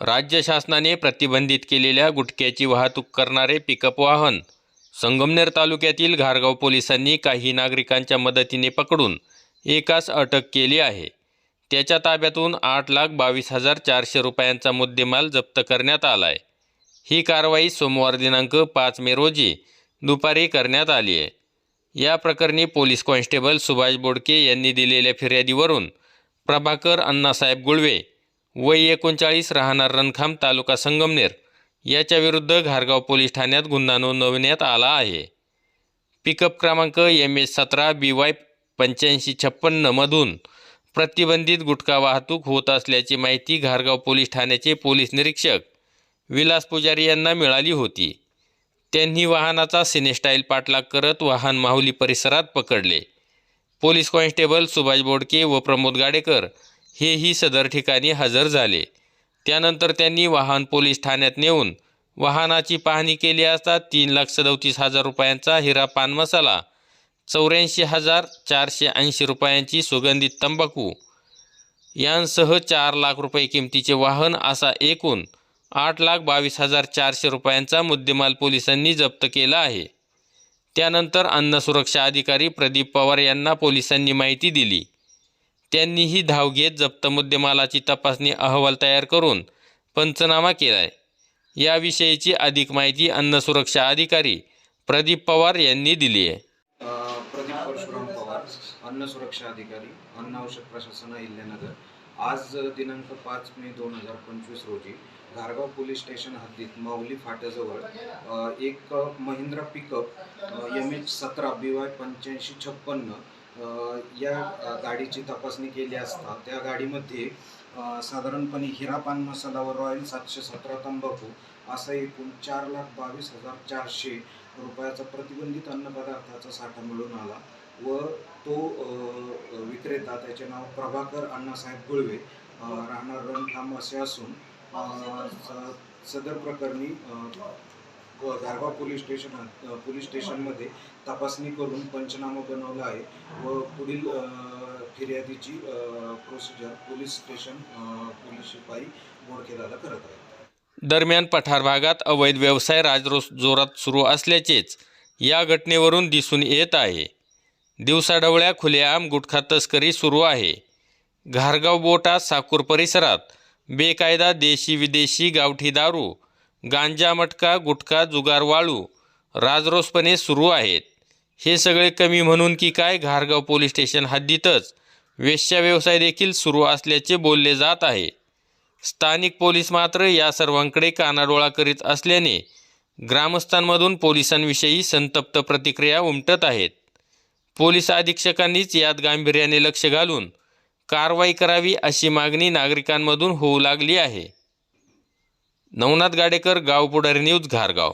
राज्य शासनाने प्रतिबंधित केलेल्या गुटख्याची वाहतूक करणारे पिकअप वाहन संगमनेर तालुक्यातील घारगाव पोलिसांनी काही नागरिकांच्या मदतीने पकडून एकास अटक केली आहे. त्याच्या ताब्यातून आठ लाख बावीस हजार चारशे रुपयांचा मुद्देमाल जप्त करण्यात आला आहे ही कारवाई सोमवार दिनांक पाच मे रोजी दुपारी करण्यात आली आहे. या प्रकरणी पोलीस कॉन्स्टेबल सुभाष बोडके यांनी दिलेल्या फिर्यादीवरून प्रभाकर अण्णासाहेब गुळवे वय एकोणचाळीस राहणार रणखाम तालुका संगमनेर. याच्याविरुद्ध घारगाव पोलीस ठाण्यात गुन्हा नोंदवण्यात आला आहे. पिकअप क्रमांक एम एच सतरा बी वाय पंच्याऐंशी छप्पन्नमधून प्रतिबंधित गुटखा वाहतूक होत असल्याची माहिती घारगाव पोलीस ठाण्याचे पोलीस निरीक्षक विलास पुजारी यांना मिळाली होती. त्यांनी वाहनाचा सिनेस्टाईल पाठलाग करत वाहन माहुली परिसरात पकडले. पोलीस कॉन्स्टेबल सुभाष बोडके व प्रमोद गाडेकर हेही सदर ठिकाणी हजर झाले. त्यानंतर त्यांनी वाहन पोलीस ठाण्यात नेऊन वाहनाची पाहणी केली असता तीन लाख सदोतीस हजार रुपयांचा हिरा पान मसाला चौऱ्याऐंशी हजार चारशे ऐंशी रुपयांची सुगंधित तंबाखू यांसह चार लाख रुपये किमतीचे वाहन असा एकूण आठ लाख बावीस हजार चारशे रुपयांचा मुद्देमाल पोलिसांनी जप्त केला आहे. त्यानंतर अन्न सुरक्षा अधिकारी प्रदीप पवार यांना पोलिसांनी माहिती दिली. त्यांनीही धाव घेत जप्त मुद्देमालाची तपासणी अहवाल तयार करून पंचनामा केला आहे याविषयीची अधिक माहिती अन्न सुरक्षा अधिकारी प्रदीप पवार यांनी दिली आहे. प्रदीप परशुराम पवार अन्न सुरक्षा अधिकारी अन्न औषध प्रशासन अहिल्यानगर. आज दिनांक पाच मे दोन हजार पंचवीस रोजी घारगाव पोलीस स्टेशन हद्दीत माऊली फाट्याजवळ एक महिंद्रा पिकअप एम एच सतरा बी वाय पंच्याऐंशी छप्पन्न या गाडीची तपासणी केली असता त्या गाडीमध्ये साधारणपणे हिरा पान मसाला व रॉयल सातशे सतरा तंबाखू असा एकूण चार लाख बावीस हजार चारशे रुपयाचा प्रतिबंधित अन्नपदार्थाचा साठा मिळून आला व तो विक्रेता त्याचे नाव प्रभाकर अण्णासाहेब गुळवे राहणार रणखांब असे असून सदर प्रकरणी अ, पोलीस स्टेशन पोलीस स्टेशनमध्ये तपासणी करून पंचनामा बनवला आहे व पुढील फिर्यादीची प्रोसिजर पोलीस स्टेशन पोलीस शिपाई बोडकेदादा करत आहेत. दरम्यान पठार भागात अवैध व्यवसाय राजरोस जोरात सुरू असल्याचेच या घटनेवरून दिसून येत आहे. दिवसाढवळ्या खुलेआम गुटखा तस्करी सुरू आहे. घारगाव बोटा साकूर परिसरात बेकायदा देशी विदेशी गावठी दारू गांजा मटका गुटखा जुगार वाळू राजरोसपणे सुरू आहेत. हे सगळे कमी म्हणून की काय घारगाव पोलीस स्टेशन हद्दीतच वेश्या व्यवसाय देखील सुरू असल्याचे बोलले जात आहे. स्थानिक पोलीस मात्र या सर्वांकडे कानाडोळा करीत असल्याने ग्रामस्थांमधून पोलिसांविषयी संतप्त प्रतिक्रिया उमटत आहेत. पोलीस अधीक्षकांनीच यात गांभीर्याने लक्ष घालून कारवाई करावी अशी मागणी नागरिकांमधून होऊ लागली आहे. नवनाथ गाडेकर गाव पुढारी न्यूज घारगाव.